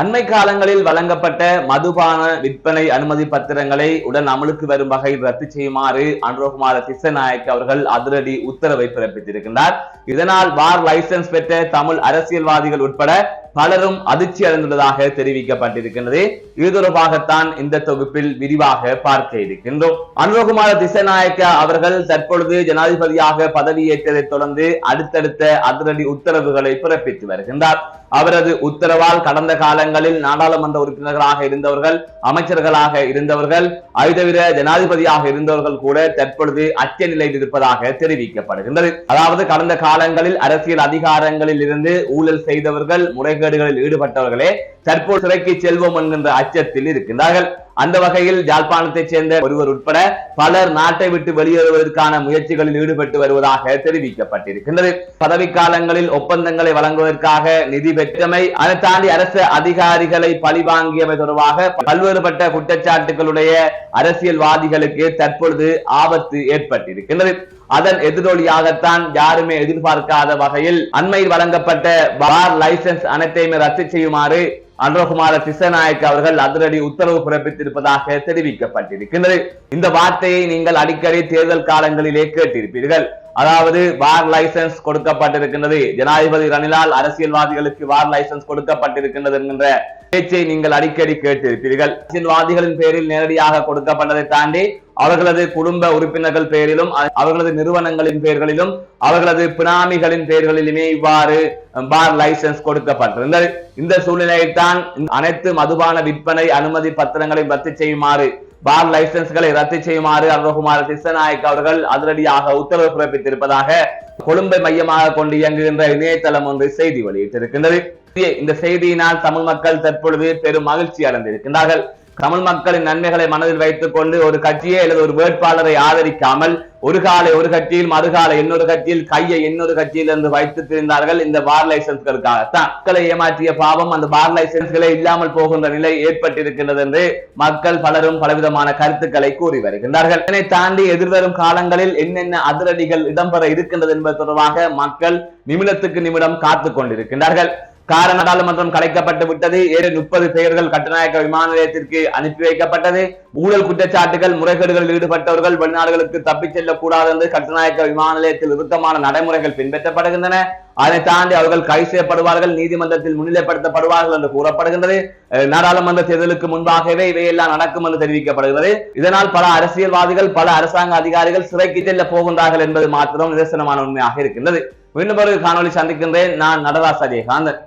அண்மை காலங்களில் வழங்கப்பட்ட மதுபான விற்பனை அனுமதி பத்திரங்களை உடன் அமலுக்கு வரும் வகையில் ரத்து செய்யுமாறு அனுரகுமார திசநாயக் அவர்கள் அதிரடி உத்தரவை பிறப்பித்திருக்கின்றார். இதனால் பார் லைசன்ஸ் பெற்ற தமிழ் அரசியல்வாதிகள் உட்பட பலரும் அதிர்ச்சி அடைந்துள்ளதாக தெரிவிக்கப்பட்டிருக்கின்றது. இது தொடர்பாகத்தான் இந்த தொகுப்பில் விரிவாக பார்க்க இருக்கின்றோம். அனுரகுமார திசநாயக்க அவர்கள் தற்பொழுது ஜனாதிபதியாக பதவியேற்றதைத் தொடர்ந்து அடுத்தடுத்த அதிரடி உத்தரவுகளை பிறப்பித்து வருகின்றார். அவரது உத்தரவால் கடந்த காலங்களில் நாடாளுமன்ற உறுப்பினர்களாக இருந்தவர்கள் அமைச்சர்களாக இருந்தவர்கள் ஐதவிர ஜனாதிபதியாக இருந்தவர்கள் கூட தற்பொழுது அச்ச நிலையில் இருப்பதாக தெரிவிக்கப்படுகின்றது. அதாவது கடந்த காலங்களில் அரசியல் அதிகாரங்களில் இருந்து ஊழல் செய்தவர்கள் முறைகேடுகளில் ஈடுபட்டவர்களே தற்போது சிறைக்கு செல்வோம் என்கின்ற அச்சத்தில் இருக்கின்றார்கள். அந்த வகையில் ஜாழ்ப்பாணத்தைச் சேர்ந்த ஒருவர் உட்பட பலர் நாட்டை விட்டு வெளியேறுவதற்கான முயற்சிகளில் ஈடுபட்டு வருவதாக தெரிவிக்கப்பட்டிருக்கின்றது. பதவிக்காலங்களில் ஒப்பந்தங்களை வழங்குவதற்காக நிதி பெற்றமை அதை தாண்டி அரசு அதிகாரிகளை பழிவாங்கியமை தொடர்பாக பல்வேறுபட்ட குற்றச்சாட்டுகளுடைய அரசியல்வாதிகளுக்கு தற்பொழுது ஆபத்து ஏற்பட்டிருக்கின்றது. அதன் எதிரொலியாகத்தான் யாருமே எதிர்பார்க்காத வகையில் அண்மையில் வழங்கப்பட்ட பார் லைசன்ஸ் அனைத்தையுமே ரத்து செய்யுமாறு அனுரகுமார திசநாயக் அவர்கள் அதிரடி உத்தரவு பிறப்பித்திருப்பதாக தெரிவிக்கப்பட்டிருக்கின்றது. இந்த வார்த்தையை நீங்கள் அடிக்கடி தேர்தல் காலங்களிலே கேட்டிருப்பீர்கள். அதாவது வார் லைசன்ஸ் கொடுக்கப்பட்டிருக்கின்றது. ஜனாதிபதி ரணிலால் அரசியல்வாதிகளுக்கு வார் லைசன்ஸ் கொடுக்கப்பட்டிருக்கின்றது என்கின்ற பேச்சை நீங்கள் அடிக்கடி கேட்டிருப்பீர்கள். அரசியல்வாதிகளின் பேரில் நேரடியாக கொடுக்கப்பட்டதை தாண்டி அவர்களது குடும்ப உறுப்பினர்கள் பெயரிலும் அவர்களது நிறுவனங்களின் பெயர்களிலும் அவர்களது பினாமிகளின் பெயர்களிலுமே இவ்வாறு பார் லைசன்ஸ் கொடுக்கப்பட்டிருந்தது இந்த சூழ்நிலையில்தான் அனைத்து மதுபான விற்பனை அனுமதி பத்திரங்களை ரத்து செய்யுமாறு பார் லைசன்ஸ்களை ரத்து செய்யுமாறு அருணகுமார் திசநாயக் அவர்கள் அதிரடியாக உத்தரவு பிறப்பித்திருப்பதாக கொழும்பை மையமாக கொண்டு இயங்குகின்ற இணையதளம் ஒன்று செய்தி வெளியிட்டிருக்கின்றது. இந்த செய்தியினால் தமிழ் மக்கள் தற்பொழுது பெரும் மகிழ்ச்சி அடைந்திருக்கின்றார்கள். தமிழ் மக்களின் நன்மைகளை மனதில் வைத்துக் கொண்டு ஒரு கட்சியை அல்லது ஒரு வேட்பாளரை ஆதரிக்காமல் ஒரு காலை ஒரு கட்சியில் மறுகாலை இன்னொரு கட்சியில் கையை இன்னொரு கட்சியில் இருந்து வைத்து திரிந்தார்கள் இந்த பார் லைசன்ஸ்களுக்காகத்தான். மக்களை ஏமாற்றிய பாவம் அந்த பார் லைசன்ஸ்களை இல்லாமல் போகின்ற நிலை ஏற்பட்டிருக்கின்றது என்று மக்கள் பலரும் பலவிதமான கருத்துக்களை கூறி வருகின்றார்கள். இதனை தாண்டி எதிர்வரும் காலங்களில் என்னென்ன அதிரடிகள் இடம்பெற இருக்கின்றது என்பது தொடர்பாக மக்கள் நிமிடத்துக்கு நிமிடம் காத்துக் கொண்டிருக்கின்றார்கள். கார நாடாளுமன்றம் கலைக்கப்பட்டு விட்டது. ஏழு முப்பது பெயர்கள் கட்டுநாயக்க விமான நிலையத்திற்கு அனுப்பி வைக்கப்பட்டது. ஊழல் குற்றச்சாட்டுகள் முறைகேடுகளில் ஈடுபட்டவர்கள் வெளிநாடுகளுக்கு தப்பிச் செல்லக்கூடாது என்று கட்டுநாயக்க விமான நிலையத்தில் விருத்தமான நடைமுறைகள் பின்பற்றப்படுகின்றன. அதை தாண்டி அவர்கள் கைது செய்யப்படுவார்கள் நீதிமன்றத்தில் முன்னிலைப்படுத்தப்படுவார்கள் என்று கூறப்படுகின்றது. நாடாளுமன்ற தேர்தலுக்கு முன்பாகவே இவையெல்லாம் நடக்கும் என்று தெரிவிக்கப்படுகிறது. இதனால் பல அரசியல்வாதிகள் பல அரசாங்க அதிகாரிகள் சிறைக்கு செல்ல போகின்றார்கள் என்பது மாத்திரம் நிதர்சனமான உண்மையாக இருக்கின்றது. மீண்டும் ஒரு காணொலி சந்திக்கின்றேன். நான் நடராச அஜயகாந்தன்